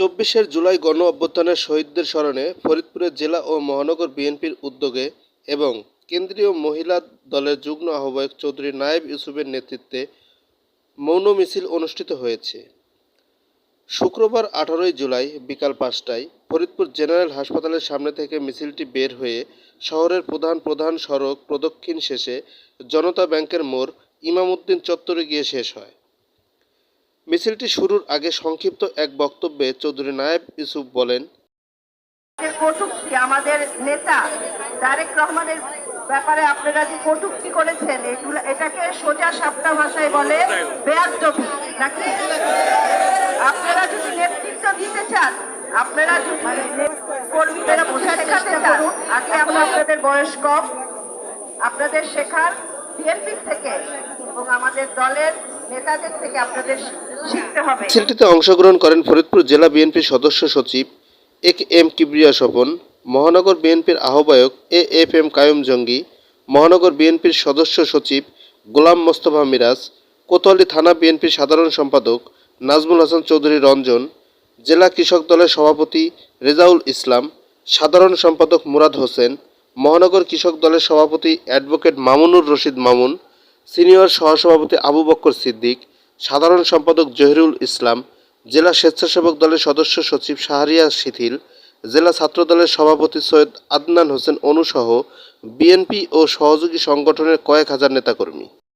চব্বিশের জুলাই গণ অভ্যুত্থানের শহীদদের স্মরণে ফরিদপুরের জেলা ও মহানগর বিএনপির উদ্যোগে এবং কেন্দ্রীয় মহিলা দলের যুগ্ম আহ্বায়ক চৌধুরী নায়েব ইউসুফের নেতৃত্বে মৌন মিছিল অনুষ্ঠিত হয়েছে। শুক্রবার আঠারোই জুলাই বিকাল পাঁচটায় ফরিদপুর জেনারেল হাসপাতালের সামনে থেকে মিছিলটি বের হয়ে শহরের প্রধান প্রধান সড়ক প্রদক্ষিণ শেষে জনতা ব্যাংকের মোড় ইমামউদ্দিন চত্বরে গিয়ে শেষ হয়। মিছিলটি শুরুর আগে সংক্ষিপ্ত এক বক্তব্যে চৌধুরী নায়েব ইউসুফ বলেন কটূক্তি আমাদের নেতা তারেক রহমানের ব্যাপারে আপনারা যে কটূক্তি করেছেন এটাকে সোজা সাপটা ভাষায় বলে বেয়াদবি নাকি? আপনারা যদি নেতৃত্ব দিতে চান, আপনারা মানে কর্মীদের বোঝা শেখাতে চান, আগে আমরা আপনাদের বয়স কম, আপনাদের শেখার বিএনপি থেকে এবং আমাদের দলের মিছিলটিতে অংশগ্রহণ করেন ফরিদপুর জেলা বিএনপির সদস্য সচিব এ এম কিবরিয়া স্বপন, মহানগর বিএনপির আহ্বায়ক এ এফ এম কায়ুম জঙ্গি, মহানগর বিএনপির সদস্য সচিব গোলাম মোস্তফা মিরাজ, কোতোয়ালি থানা বিএনপির সাধারণ সম্পাদক নাজমুল হাসান চৌধুরী রঞ্জন, জেলা কৃষক দলের সভাপতি রেজাউল ইসলাম, সাধারণ সম্পাদক মুরাদ হোসেন, মহানগর কৃষক দলের সভাপতি অ্যাডভোকেট মামুনুর রশিদ মামুন সিনিয়র সহসভাপতি আবু বক্কর সিদ্দিক, সাধারণ সম্পাদক জহিরুল ইসলাম, জেলা স্বেচ্ছাসেবক দলের সদস্য সচিব শাহরিয়া শিথিল, জেলা ছাত্রদলের সভাপতি সৈয়দ আদনান হোসেন অনুসহ বিএনপি ও সহযোগী সংগঠনের কয়েক হাজার নেতাকর্মী।